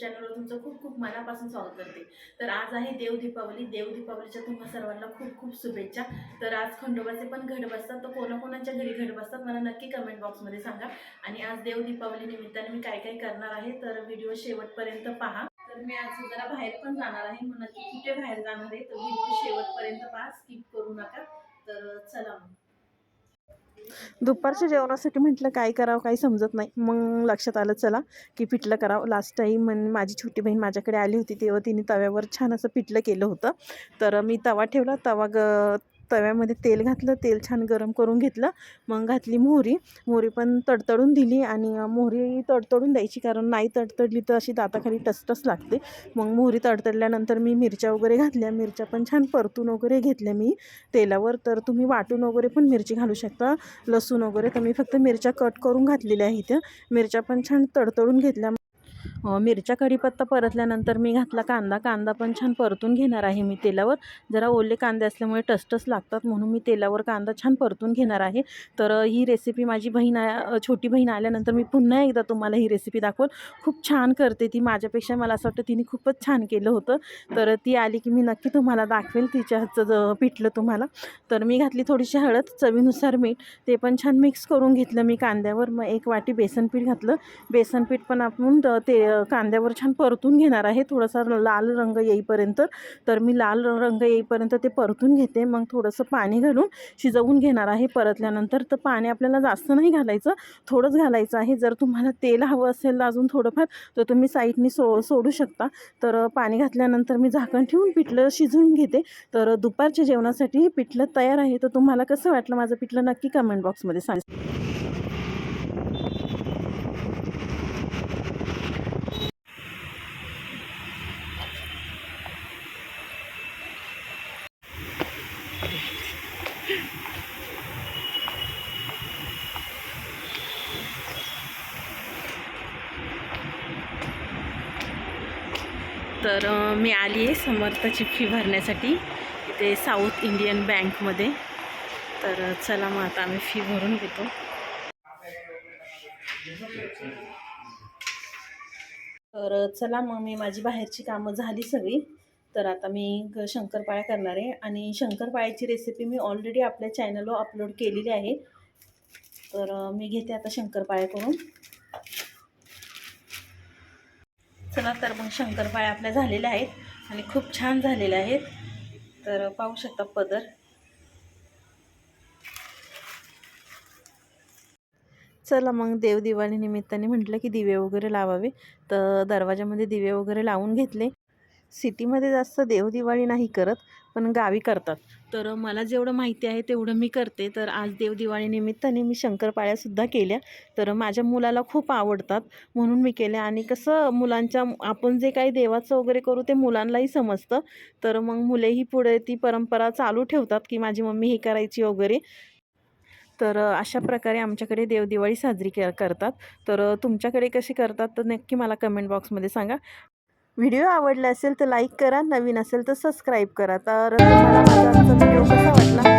चॅनलवर तुमचं खूप खूप मनापासून स्वागत करते. तर आज आहे देव दीपावली. देव दीपावलीच्या तुम्हा सर्वांना खूप खूप शुभेच्छा. तर आज खंडोबाचे पण घट बसतात. तर कोणाकोणाच्या घरी घट बसतात मला नक्की कमेंट बॉक्समध्ये सांगा. आणि आज देव दीपावली निमित्ताने मी काय काय करणार आहे तर व्हिडिओ शेवटपर्यंत पहा. तर मी आज जरा बाहेर पण जाणार आहे. मग नक्की कुठे बाहेर जाणार आहे तर व्हिडिओ शेवटपर्यंत पहा. स्किप करू नका. तर चला मग. दुपारच्या जेवणासाठी म्हटलं काय करावं काही समजत नाही. मग लक्षात आलं चला की पिठलं करावं. लास्ट टाईम मन माझी छोटी बहीण माझ्याकडे आली होती तेव्हा तिने तव्यावर छान असं पिठलं केलं होतं. तर मी तवा ठेवला तवा ग तव्यामध्ये तेल घातलं तेल छान गरम करून घेतलं मग घातली मोहरी. मोहरी पण तडतडून दिली आणि मोहरी तडतडून द्यायची कारण नाही तडतडली तर अशी दाताखाली टसटस लागते. मग मोहरी तडतडल्यानंतर मी मिरच्या वगैरे घातल्या. मिरच्या पण छान परतून वगैरे घेतल्या मी तेलावर. तर तुम्ही वाटून वगैरे पण मिरची घालू शकता. लसूण वगैरे तर मी फक्त मिरच्या कट करून घातलेल्या आहेत. मिरच्या पण छान तडतडून घेतल्या. मिरच्या कढीपत्ता परतल्यानंतर मी घातला कांदा. कांदा पण छान परतून घेणार आहे मी तेलावर. जरा ओले कांदे असल्यामुळे टसटस लागतात म्हणून मी तेलावर कांदा छान परतून घेणार आहे. तर ही रेसिपी माझी बहीण आ- छोटी बहीण आल्यानंतर मी पुन्हा एकदा तुम्हाला ही रेसिपी दाखवल खूप छान करते. ती माझ्यापेक्षा मला असं वाटतं तिने खूपच छान केलं होतं. तर ती आली की मी नक्की तुम्हाला दाखवेल तिच्या हातचं पिठलं तुम्हाला. तर मी घातली थोडीशी हळद चवीनुसार मीठ. ते पण छान मिक्स करून घेतलं मी कांद्यावर. मग एक वाटी बेसन पीठ घातलं. बेसन पीठ पण आपण द- ते कांद्यावर छान परतून घेणार आहे. थोडासा लाल रंग येईपर्यंत. तर मी लाल रंग येईपर्यंत ते परतून घेते. मग थोडंसं पाणी घालून शिजवून घेणार आहे. परतल्यानंतर तर पाणी आपल्याला जास्त नाही घालायचं. थोडंच घालायचं आहे. जर तुम्हाला तेल हवं असेल अजून थोडंफार तर तुम्ही साईडनी सो सोडू शकता. तर पाणी घातल्यानंतर मी झाकण ठेवून पिठलं शिजवून घेते. तर दुपारच्या जेवणासाठी पिठलं तयार आहे. तर तुम्हाला कसं वाटलं? माझं पिठलं नक्की कमेंट बॉक्समध्ये सांग. तर मी आली आहे समर्थाची फी भरण्यासाठी. इथे साऊथ इंडियन बँकमध्ये तर चला मग आता आम्ही फी भरून घेतो. तर चला मग मी माझी बाहेरची कामं झाली सगळी. तर आता मी ग- शंकरपाळ्या करणार आहे. आणि शंकरपाळ्याची रेसिपी मी ऑलरेडी आपल्या चॅनलवर अपलोड केलेली आहे. तर मी घेते आता शंकरपाळ्या करून चला तर मग शंकरपाळ्या आपल्या झालेल्या आहेत आणि खूप छान झालेल्या आहेत. तर पाहू शकता पदर. चला मग देव दिवाळी निमित्ताने म्हटलं की दिवे वगैरे लावावे. तर दरवाजामध्ये दिवे वगैरे लावून घेतले. सिटीमध्ये जास्त देवदिवाळी नाही करत पण गावी करतात. तर मला जेवढं माहिती आहे तेवढं मी करते. तर आज देवदिवाळी निमित्ताने मी शंकरपाळ्यासुद्धा केल्या. तर माझ्या मुलाला खूप आवडतात म्हणून मी केल्या. आणि कसं मुलांच्या आपण जे काही देवाचं वगैरे करू ते मुलांनाही समजतं. तर मग मुलेही पुढे ती परंपरा चालू ठेवतात की माझी मम्मी हे करायची वगैरे. तर अशा प्रकारे आमच्याकडे देवदिवाळी साजरी के करतात. तर तुमच्याकडे कशी करतात तर नक्की मला कमेंट बॉक्समध्ये सांगा. व्हिडिओ आवडला असेल तर लाईक करा नवीन असेल तर सबस्क्राईब करा. तर तुम्हाला माझा आजचा व्हिडिओ कसा वाटला?